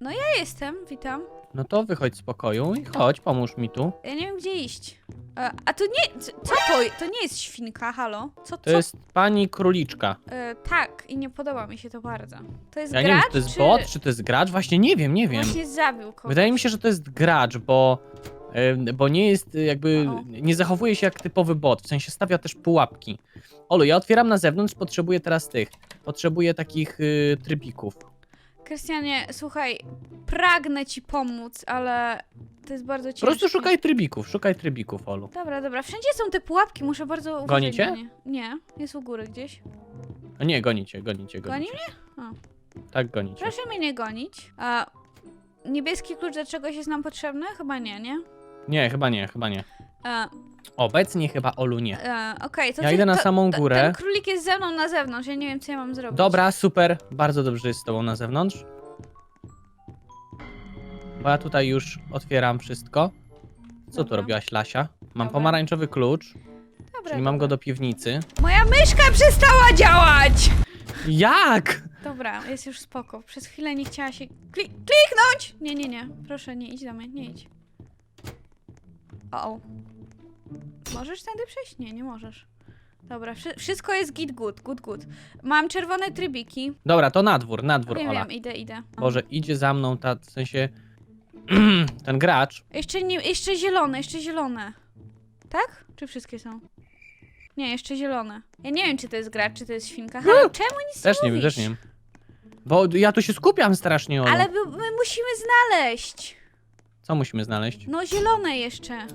No ja jestem, witam. No to wychodź z pokoju i chodź, pomóż mi tu. Ja nie wiem, gdzie iść. E, a to nie... Co co to? To nie jest świnka, halo? Co To co? jest pani króliczka. E, tak, i nie podoba mi się to bardzo. To jest Ja nie gracz, wiem, czy to jest bot, czy to jest gracz. Właśnie nie wiem, nie wiem. Właśnie zabił kogoś. Wydaje mi się, że to jest gracz, bo, em, bo nie jest y, jakby, O. nie zachowuje się jak typowy bot, w sensie stawia też pułapki. Olu, ja otwieram na zewnątrz, potrzebuję teraz tych, potrzebuję takich y, trybików. Krystianie, słuchaj, pragnę ci pomóc, ale to jest bardzo Po ciężkie. prostu szukaj trybików, szukaj trybików, Olu. Dobra, dobra, wszędzie są te pułapki, muszę bardzo uważać Goni cię? na nie. Nie, jest u góry gdzieś. A nie, gonicie, gonicie, Goni gonicie. mnie? O. Tak, gonicie. Proszę mnie nie gonić. A niebieski klucz do czegoś jest nam potrzebny? Chyba nie, nie? Nie, chyba nie, chyba nie. E, Obecnie chyba Olu nie. e, Okej, to Ja ty- idę na to, samą to- górę. Ten królik jest ze mną na zewnątrz, ja nie wiem, co ja mam zrobić. Dobra, super, bardzo dobrze jest z tobą na zewnątrz. Bo ja tutaj już otwieram wszystko. Co tu Dobra. robiłaś, Lasia? Mam Dobra. pomarańczowy klucz, Dobra, czyli mam go do piwnicy. Moja myszka przestała działać! Jak? Dobra, jest już spoko. Przez chwilę nie chciała się kli kliknąć! Nie, nie, nie. Proszę, nie idź do mnie, nie idź. O, o. Możesz tędy przejść? Nie, nie możesz. Dobra, wszy wszystko jest git good, good, good. Mam czerwone trybiki. Dobra, to na dwór, na dwór, Wiem, Ola. wiem, idę, idę. O. Boże, idzie za mną ta, w sensie... ten gracz. Jeszcze, nie, jeszcze zielone, jeszcze zielone. Tak? Czy wszystkie są? Nie, jeszcze zielone. Ja nie wiem, czy to jest gracz, czy to jest świnka. Halo, czemu nic Też nie nie wiem, mówisz? też nie wiem. Bo ja tu się skupiam strasznie, Olu. Ale my, my musimy znaleźć. Co musimy znaleźć? No zielone jeszcze.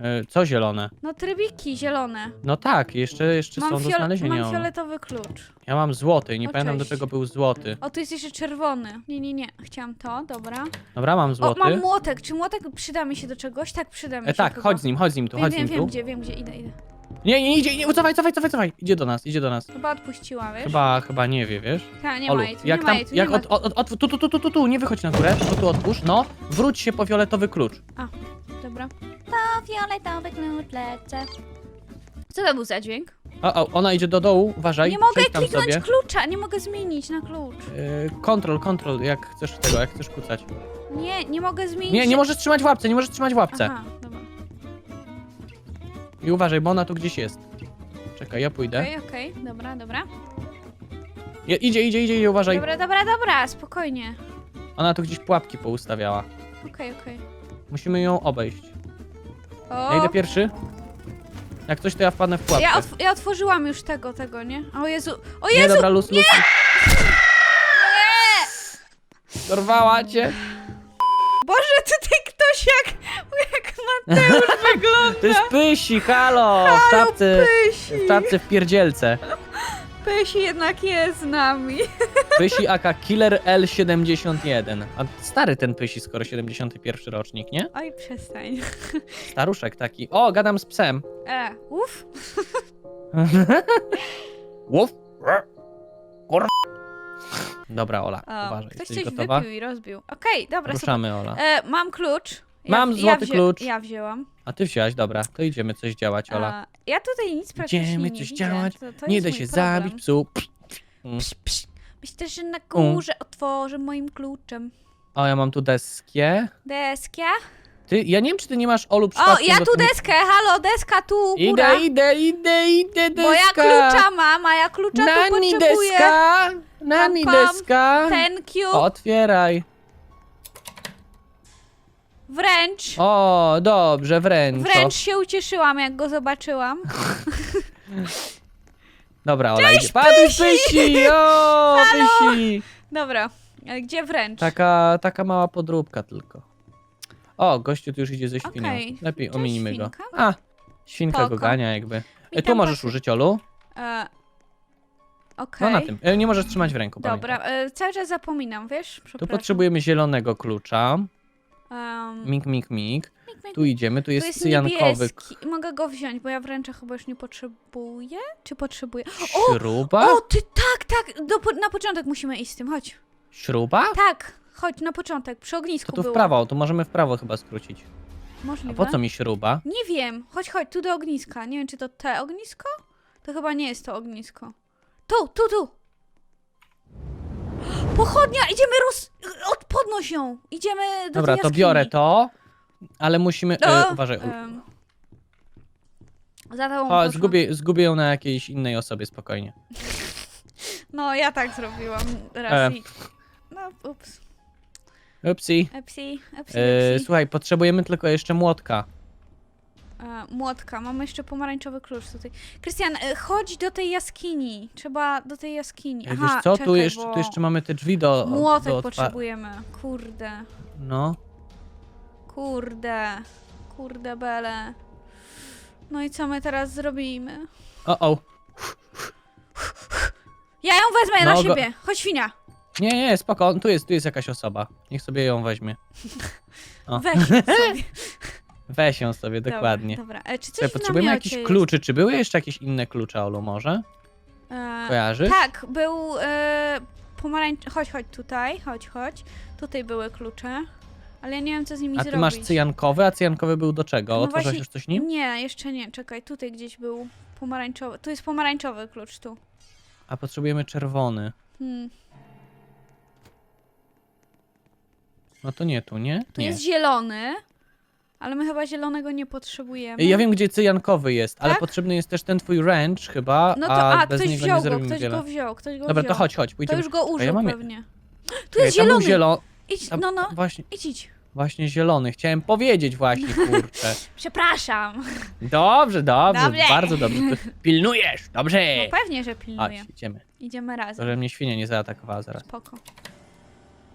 E, co zielone? No trybiki zielone. No tak, jeszcze, jeszcze są do fiole- znalezienia. mam Olu. fioletowy klucz. Ja mam złoty, nie O, pamiętam do cześć. czego był złoty. O, tu jest jeszcze czerwony. Nie, nie, nie. Chciałam to, dobra. Dobra, mam O, złoty. mam młotek. Czy młotek przyda mi się do czegoś? Tak, przyda mi się E, tak, chyba. chodź z nim, chodź z nim tu, Wiem, chodź z wiem, nim wiem tu. gdzie, wiem gdzie. Idę, idę. Nie, nie, idzie, nie, cofaj, cofaj, cofaj, cofaj. Idzie do nas, idzie do nas. Chyba odpuściła, wiesz? Chyba, chyba nie wie, wiesz? Ta, nie ma jej tu, jak nie tam, ma jej tu, jak nie ma od, od, od, tu, tu, tu, tu, tu, tu, nie wychodź na górę, tylko tu otwórz, no, wróć się po fioletowy klucz. Dobra. To fioletowy klucz lecę. Co to był za dźwięk? O, o, ona idzie do dołu, uważaj, Nie mogę przejdź tam kliknąć sobie. klucza, nie mogę zmienić na klucz. Yy, Kontrol, kontrol, jak chcesz tego, jak chcesz kucać. Nie, nie mogę zmienić. Nie, nie możesz trzymać w łapce, nie możesz trzymać w łapce. Aha, dobra. I uważaj, bo ona tu gdzieś jest. Czekaj, ja pójdę. Okej, okej, dobra, dobra. Je, idzie, idzie, idzie, idzie, uważaj. Dobra, dobra, dobra, spokojnie. Ona tu gdzieś pułapki poustawiała. Okej, okej. Musimy ją obejść. O, Ja idę pierwszy. Jak coś, to ja wpadnę w pułapkę. ja, otw ja otworzyłam już tego, tego, nie? O Jezu, o Nie, Jezu! dobra, luz, luz. Dorwała cię. Boże, tutaj ktoś jak, jak Mateusz wygląda. To jest pysi, halo! W czapce, Pysi, w czapce w pierdzielce. Pysi jednak jest z nami. Pysi aka Killer L71. A stary ten pysi, skoro 71 rocznik, nie? Oj, przestań. Staruszek taki. O, gadam z psem. E, uff. Łów. Kur... Dobra, Ola, O, uważaj, ktoś jesteś coś gotowa? wypił i rozbił. Okej, dobra, super. Ruszamy, Ola. E, mam klucz. Mam złoty wzię- klucz. Ja wzięłam. A ty wziąłaś, dobra, to idziemy coś działać, Ola. A, ja tutaj nic praktycznie Idziemy nie coś widzę. działać, To, to Nie jest da mój się problem. zabić psu. Psz, psz. Myślę, że na górze otworzę moim kluczem. O, ja mam tu deskę. Deskia? Ty, ja nie wiem, czy ty nie masz Olu O, przypadkiem ja tu tymi- deskę, halo, deska tu, góra. Idę, idę, idę, idę, deska. Bo ja klucza mam, a ja klucza tu Nani potrzebuję. deska, nani Pam, pam. deska. Thank you. Otwieraj. Wręcz. O, dobrze, wręcz. Wręcz się ucieszyłam, jak go zobaczyłam. Dobra, Ola, idzie. Padł pysi, o, pysi. Dobra, e, gdzie wręcz? Taka, taka mała podróbka tylko. O, gościu tu już idzie ze świnią. Okej. Lepiej Cześć, ominimy go. świnka. A, świnka Spoko. go gania jakby. E, Witam tu możesz was- użyć, Olu. E, No Okej. na tym. E, Nie możesz trzymać w ręku, pamiętaj. Dobra, e, cały czas zapominam, wiesz? Tu Przepraszam. potrzebujemy zielonego klucza. Um, Mik, mik, mik. mik, mik. Tu idziemy, tu Tu jest, jest cyjankowy niebieski. Mogę go wziąć, bo ja wręcza chyba już nie potrzebuję. Czy potrzebuję? O! śruba. O, ty tak, tak! Do, po- na początek musimy iść z tym, chodź. Śruba? Tak, chodź na początek, przy ognisku To tu w było. prawo, tu możemy w prawo chyba skrócić. A Możliwe. po co mi śruba? Nie wiem, chodź, chodź, tu do ogniska. Nie wiem, czy to te ognisko? To chyba nie jest to ognisko. Tu, tu, tu! Pochodnia! Idziemy roz... Weź ją, idziemy do Dobra, tej to jaskini. biorę to, ale musimy... O, E, uważaj, em, za tobą o, poszłam. zgubię, zgubię ją na jakiejś innej osobie, spokojnie. No, ja tak zrobiłam raz E. i... No, ups. Upsi. Epsi, epsi, E, epsi. słuchaj, potrzebujemy tylko jeszcze młotka. E, młotka, mamy jeszcze pomarańczowy klucz tutaj. Krystian, e, chodź do tej jaskini. Trzeba do tej jaskini. E, Aha, Wiesz co, tu czekaj, jeszcze, bo tu jeszcze mamy te drzwi do... Młotek do otwa- potrzebujemy. Kurde, No. kurde, kurde bele. No i co my teraz zrobimy? O, o. Ja ją wezmę No na go- siebie. Chodź świnia. Nie, nie, spoko, tu jest, tu jest jakaś osoba. Niech sobie ją weźmie. O. Weź sobie. Weź ją sobie, dokładnie. Dobra, e, czy coś w potrzebujemy namiocie jakichś jest? kluczy. Czy były jeszcze jakieś inne klucze, Olu, może? E, Kojarzysz? Tak, był e, pomarańcz... Chodź, chodź tutaj, chodź, chodź. Tutaj były klucze, ale ja nie wiem, co z nimi A zrobić. ty masz cyjankowy, a cyjankowy był do czego? No Otworzyłeś właśnie- już coś nim? Nie, jeszcze nie, czekaj, tutaj gdzieś był pomarańczowy. Tu jest pomarańczowy klucz, tu. A potrzebujemy czerwony. Hmm. No to nie tu, nie? Tu Nie. jest zielony, ale my chyba zielonego nie potrzebujemy. Ja wiem, gdzie cyjankowy jest, ale Tak? potrzebny jest też ten twój wrench chyba, No to, a, bez ktoś niego wziął go, zrobimy ktoś wiele. go wziął, ktoś go Dobra, wziął. to chodź, chodź, To pójdziemy. już go użył ja mam- pewnie. Tu Czekaj, jest tam był zielony. zielo... Idź, tam- no, no, Właśnie, idź, idź. właśnie zielony. Chciałem powiedzieć właśnie, kurczę. Przepraszam. Dobrze, dobrze, Dobrze. bardzo dobrze. Ty Pilnujesz, dobrze. No pewnie, że pilnuję. Chodź, idziemy. Idziemy To, razem. że mnie świnia nie zaatakowała zaraz. Spoko.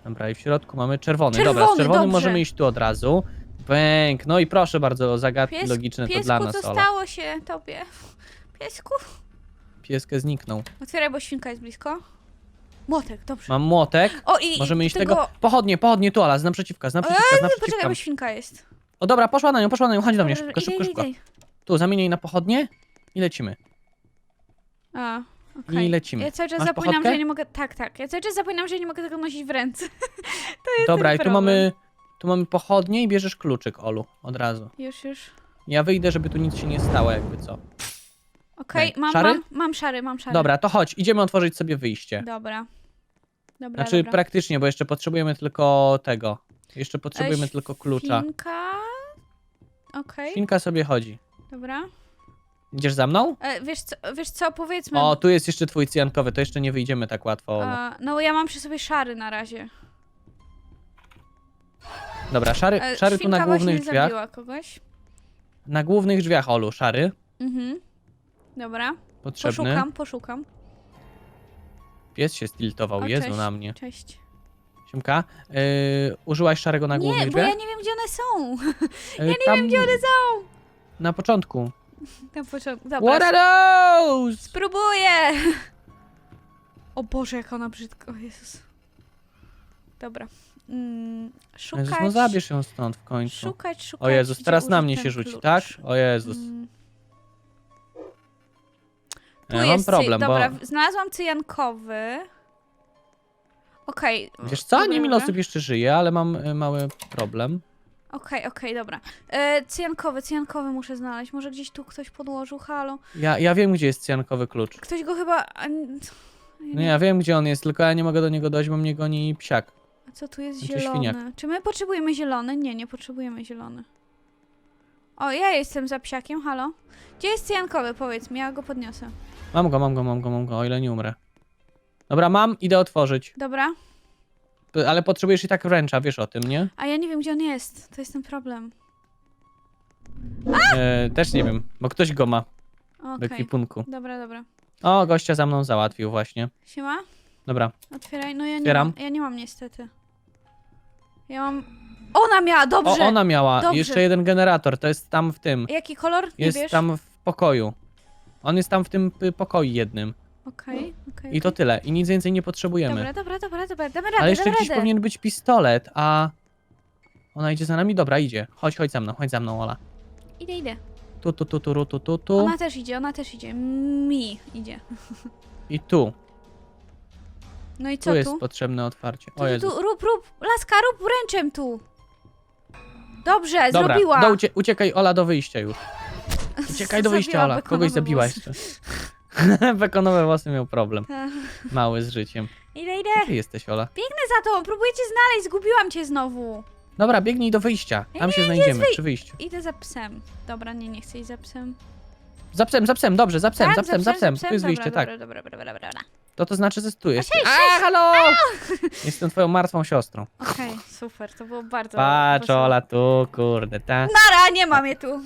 Dobra, i w środku mamy czerwony. Czerwony, Dobra, z czerwonym dobrze. możemy iść tu od razu. Bęk. No i proszę bardzo, zagadki Pies, logiczne to piesku, dla nas, co Ola. stało się tobie? Piesku? Pieskę zniknął. Otwieraj, bo świnka jest blisko. Młotek, dobrze. Mam młotek. O i Możemy iść tego... tego... Pochodnie, pochodnie, tu, Ola, z naprzeciwka, z naprzeciwka, z Eee, naprzeciwka. poczekaj, bo świnka jest. O dobra, poszła na nią, poszła na nią, chodź do mnie, Dobra, szybko, idę, szybko, idę, szybko. idę. Tu, zamienię jej na pochodnie i lecimy. A, okej. I lecimy. Ja cały czas Masz zapominam, pochodkę? że nie mogę... Tak, tak. Ja cały czas zapominam, że nie mogę tego nosić w ręce. Dobra, i tu problem. mamy, tu mamy pochodnie i bierzesz kluczyk, Olu, od razu. Już, już. Ja wyjdę, żeby tu nic się nie stało, jakby co. Okej, mam, Szary? mam, mam szary, mam szary. Dobra, to chodź, idziemy otworzyć sobie wyjście. Dobra. Dobra, Znaczy dobra. praktycznie, bo jeszcze potrzebujemy tylko tego. Jeszcze potrzebujemy tylko klucza. Świnka... Okej, Świnka sobie chodzi. dobra. Idziesz za mną? E, wiesz, co, wiesz co, powiedzmy... O, tu jest jeszcze twój cyjankowy, to jeszcze nie wyjdziemy tak łatwo. Olu. e, no ja mam przy sobie szary na razie. Dobra, szary, E, szary tu na świnka głównych właśnie drzwiach. zabiła kogoś. Na głównych drzwiach, Olu, szary. Mhm. Dobra, Potrzebny. poszukam, poszukam. Pies się stiltował, O, Jezu cześć. na mnie. Cześć. Siemka, yy, użyłaś szarego na głównych Nie, bo drzwiach? ja nie wiem, gdzie one są. ja nie wiem, gdzie one są. Na początku. Na początku. Dobra, What are those? spróbuję. O Boże, jak ona brzydko. O Jezus. Dobra. Mm, szukać. Jezus, no zabierz ją stąd w końcu. Szukać, szukać. O Jezus, gdzie teraz na mnie ten się rzuci, klucz. tak? O Jezus. Mm, tu Ja mam jest problem, cy... Dobra, bo... znalazłam cyjankowy. Okej. Wiesz co, nie dobra, dobra. osób jeszcze żyje, ale mam y, mały problem. Okej, okej, dobra. E, cyjankowy, cyjankowy muszę znaleźć. Może gdzieś tu ktoś podłożył, halo. Ja, ja wiem, gdzie jest cyjankowy klucz. Ktoś go chyba... a, n- No ja wiem, gdzie on jest, tylko ja nie mogę do niego dojść, bo mnie goni psiak. Co tu jest Znaczy zielony? świniak. Czy my potrzebujemy zielony? Nie, nie potrzebujemy zielony. O, ja jestem za psiakiem, halo. Gdzie jest cyjankowy? Powiedz mi, ja go podniosę. Mam go, mam go, mam go, mam go, o ile nie umrę. Dobra, mam, idę otworzyć. Dobra. P- Ale potrzebujesz i tak wręcza, wiesz o tym, nie? A ja nie wiem, gdzie on jest. To jest ten problem. E, też nie wiem, bo ktoś go ma w Okej. ekwipunku. Dobra, dobra. O, gościa za mną załatwił właśnie. Siema? Dobra, Otwieraj. No ja nie Otwieram. mam. Ja nie mam niestety. Ja mam... Ona miała, dobrze! o, ona miała Dobrze. jeszcze jeden generator, to jest tam w tym. Jaki kolor? Nie Jest wiesz? tam w pokoju. On jest tam w tym y, pokoju jednym. Okej, okej. I to tyle. I nic więcej nie potrzebujemy. Dobra, dobra, dobra, dobra. Damy radę, Ale jeszcze damy gdzieś radę. powinien być pistolet, a... Ona idzie za nami? Dobra, idzie. Chodź, chodź za mną, chodź za mną, Ola. Idę, idę. Tu, tu, tu, tu, tu, tu, tu, tu. Ona też idzie, ona też idzie. Mi idzie. I tu. No i co tu? Tu jest potrzebne otwarcie. O Tu, tu, rób, rób, laska, rób ręczem tu. Dobrze, Dobra, zrobiła. do ucie uciekaj Ola do wyjścia już. Uciekaj do wyjścia Ola, kogoś zabiła jeszcze. Bekonowe włosy miał problem, tak. mały z życiem. Idę, idę. Gdzie ty jesteś Ola? Biegnę za tobą, próbuję cię znaleźć, zgubiłam cię znowu. Dobra, biegnij do wyjścia, tam się znajdziemy, wyj- przy wyjściu. Idę za psem. Dobra, nie, nie chcę iść za psem. Za psem, za psem, dobrze, za psem, tak, za psem, za psem, tu jest wyjście, dobra, tak. Dobra, dobra, dobra, dobra. To to znaczy, że tu jesteś. A, halo! Jestem twoją martwą siostrą. Okej, super, to było bardzo... Patrz, Ola, tu, kurde, ta. Nara, nie mam je tu.